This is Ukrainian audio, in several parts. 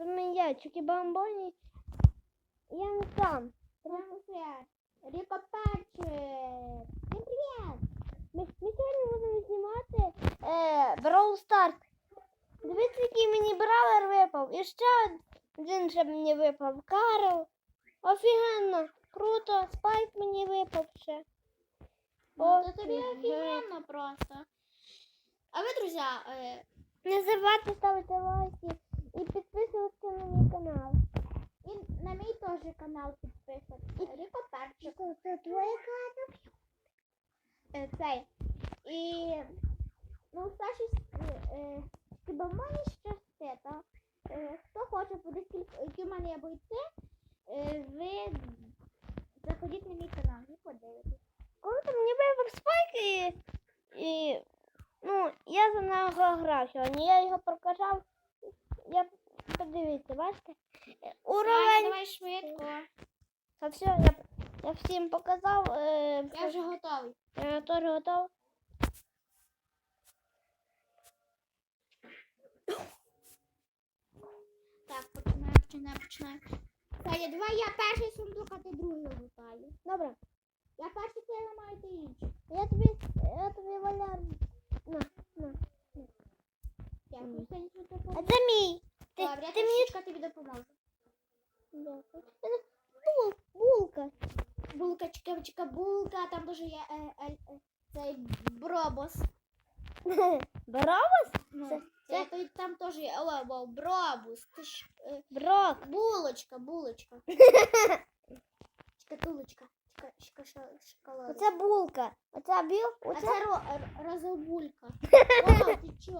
Це не я, чуки бамбоні. Я не сам. Привет. Перчик. Всім привіт. Ми, ми сьогодні будемо знімати е, Brawl Stars. Дивіться, який мені бравлер випав. І ще один ще мені випав. Карл. Офігенно. Круто. Спайк мені випав ще. Ну, то тобі Офігенно. офігенно просто. А ви, друзі, е, Не забувайте ставити лайки і підписуватися на мій канал. і на мій теж канал підписуйтесь. Ріко Перчик. Це твоя канал. Е, Цей. І ну, Саші, е, хіба мені щастя, то е, хто хоче подивитися, які в мене є бойці, е, ви заходіть на мій канал і подивитесь. Круто, мені випав спайк і, і ну, я за нього грав сьогодні. Я його прокачав. Я подивіться, бачите? Давай, Уровень. давай швидко. Та все, я, я всім показав. Е, Я вже готовий. я теж готов. Так, починаємо, починаємо, починаємо. Саня, давай я перший сундук, а ти другий лутаю. Добре. Я перший, ти ламаю, ти інший. Я тобі, я тобі валяр. На, на. Дякую, Мгм. Саня, А це мій. Ти, Добре, ти мені трішечки тобі допоможу. Дякую. Бул, булка. Булка, чика, чика, булка, там дуже є е, е, е, цей бробос. Бравос? Ну, Це- це, той- там теж є, о, о, бробус. Ти ж, е, Брок. булочка, булочка. Шкатулочка, шка, шка, шка, шоколад. Оце булка. Оце біл. А Оце це ро, р- розовулька. Вау, ти чо?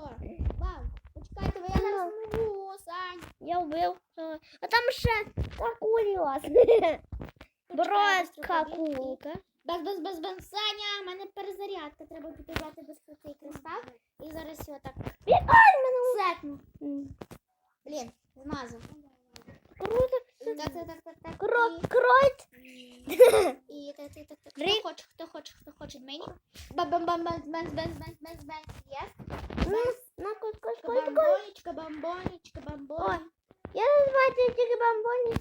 Вау, почекайте, бо я зараз можу, Сань. я вбив. О, А там ще акуліос. Бродка побіг. кулка. Без, без, без, без, Саня, в мене перезарядка. Треба підібрати без цей кристал. І зараз його так Ай, мене секну. М, Блін, змазав. Круто. Так, так, так, так, так. Кро, кройт. так, кто хочет, кто хочет, кто хочет хто Бам, хто хоче мені? Бам-бам-бам-бам-бам-бам-бам-бам. Є? На кот-кот, кот-кот. Бомбонечка, бомбонечка, бомбон. Я називаю це тільки бомбоні.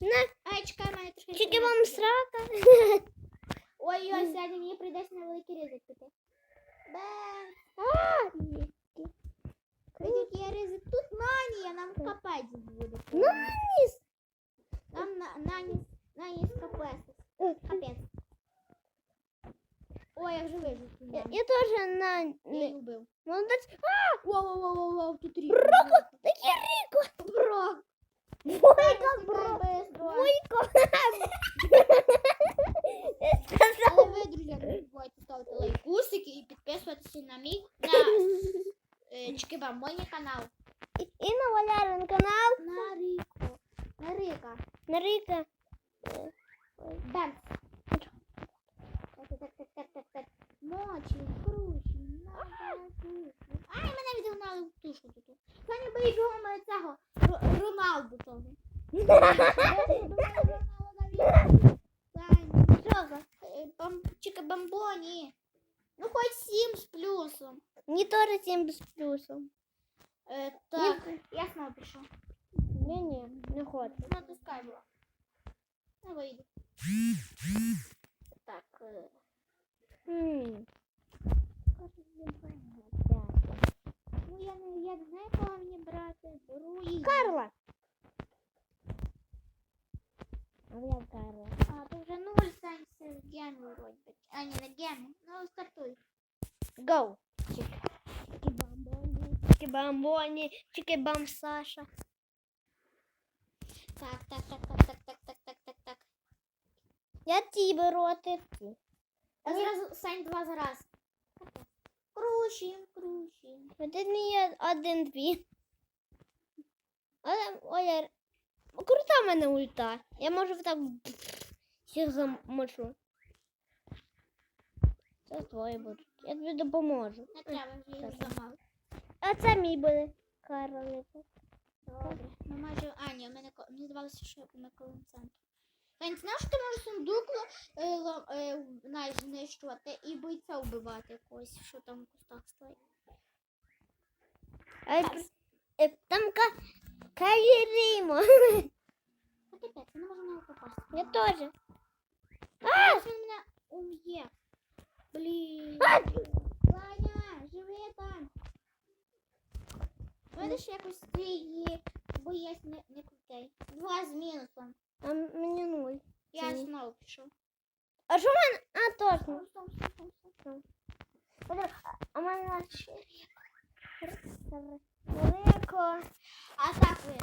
На, Ай, чекай, має трошки. тільки вам срака. Ой, ой, сьогодні мені прийдеться на великий ризик піти. Бе. А, Видіть, я ризик тут манія, нам копати буде. Ну, наніс. Нам на, наніс, наніс капець. Ой, я вже вижу. Я, я теж на... Не- її вбив. Молодець. Воу, воу, воу, воу, воу, тут рік. Броко, такі ріко. Брок. Бойка, бро. Бистро. Бойко. Але ви, друзі, не забувайте ставити лайкусики і підписуватися на мій на е, Чикибамбоні канал. І, і на Валярин канал. На Ріко. На Ріка. На Ріка. Саня, е, бам- Чикабамбоні. Ну хоч сім з плюсом. Мені теж 7 з плюсом. Е, так, я знову пішов. Ні, ні, не хочу. Натискай було. Не вийду. Так. е, Хм. Ну я не, я не знаю, кого мені брати. Беру її. Карла. Карла. А, то вже нуль сенсів в гемі вроді. би. А, ні, не гемі. Ну, стартуй. Go. Чики-бамбоні. Чики-бамбоні, чики-бам Саша. Так, так, так, так, так, так, так, так, так, так. Я ті беру, а ти ті. А Сань два за раз. Крущим, крущим. Один мені один-дві. Але Оля, крута в мене ульта. Я можу так всіх замочу. Це твої будуть. Я тобі допоможу. Не треба, вже їх замало. А це мій буде. Карлику. Добре. Ми майже. А, ні, мене мені здавалося, що ми коло центру. Сань, ти знаєш, що ти можеш сундук е, ла- е, знищувати і бойця вбивати якогось, що там в кустах стоїть. А, е, там Калеримо. Вот опять, она может меня попасть. Я тоже. А! Он меня убьет. Блин. А! Ваня, живи там. Видишь, якось ти чтобы боєць не, не крутий. Два з мінусом. А Мне ноль. Я снова знову. А что в мене? А, точно. А мы начали ще. А так ви.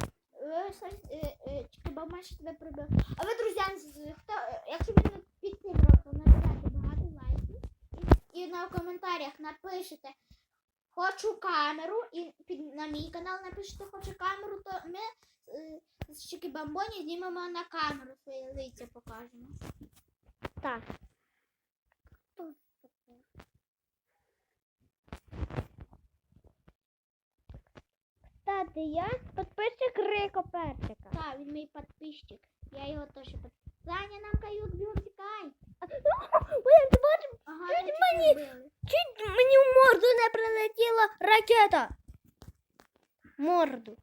Е, е, бо Маша тебе прибив. А ви, друзі, хто, е, якщо ви під цим роком наберете багато лайків і, і на коментарях напишете хочу камеру, і під, на мій канал напишете хочу камеру, то ми з Чики Бамбоні знімемо на камеру свої лиця покажемо. Так. Кстати, я підписчик Рико Перчика. Так, він мій підписчик. Я його теж під... Саня, нам кают, бігом тікай. Ой, ти бачиш, Ага, Чуть мені- чуть мені в морду не прилетіла ракета. Морду.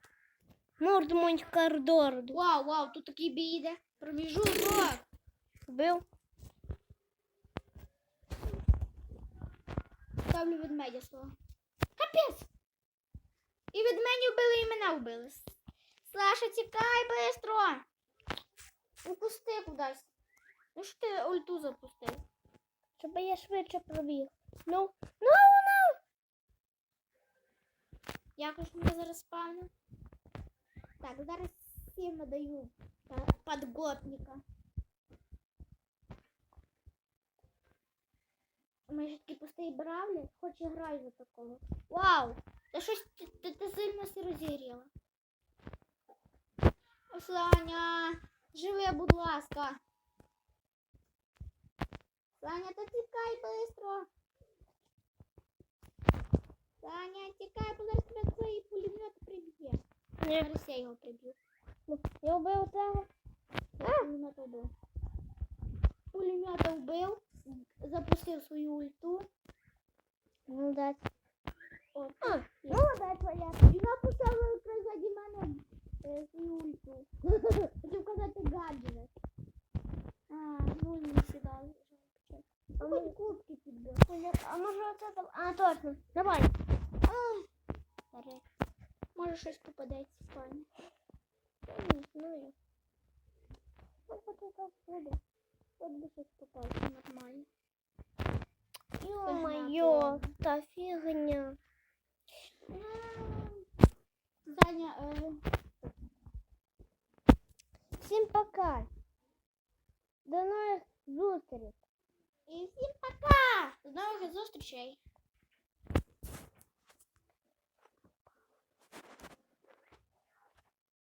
Морду мені кордорду. Вау, вау, тут такий бій йде. Проміжуток. Вбив. Ставлю ведмедя свого. Капець! І ведмедя вбили, і мене вбили. Саша, тікай быстро! Упусти кудись. Ну що ти ульту запустив? Щоб я швидше пробіг. Ну, ну, ну. Якось мене зараз спавнив. Так, зараз всім надаю е, подготника. Ми ж таки пустий бравлі, хоч і граю за такого. Вау! Та щось ти, ти, ти сильно все розігріла. Саня, живи, будь ласка. Саня, та тікай быстро. Саня, тікай, бо зараз тебе цей пулемет приб'є. Ні. Зараз я його приб'ю. Я вбив цього. Я пулемета вбив. Пулемета вбив, запустив свою ульту. Молодець. От. А, Молодець твоя. І написала якраз заді мене е, свою ульту. Хотів казати гаджет. А, ну не сідали. А А ми- кубки підбив. А може оце там? А, точно. Давай. Ай. Старе. Може щось попадеться файне. Я не знаю. Ну, от так буде. От би щось попалося нормально. Ё-моё, та фігня. Саня, е, Всім пока. До нових зустріч. і всім пока! До нових зустрічей!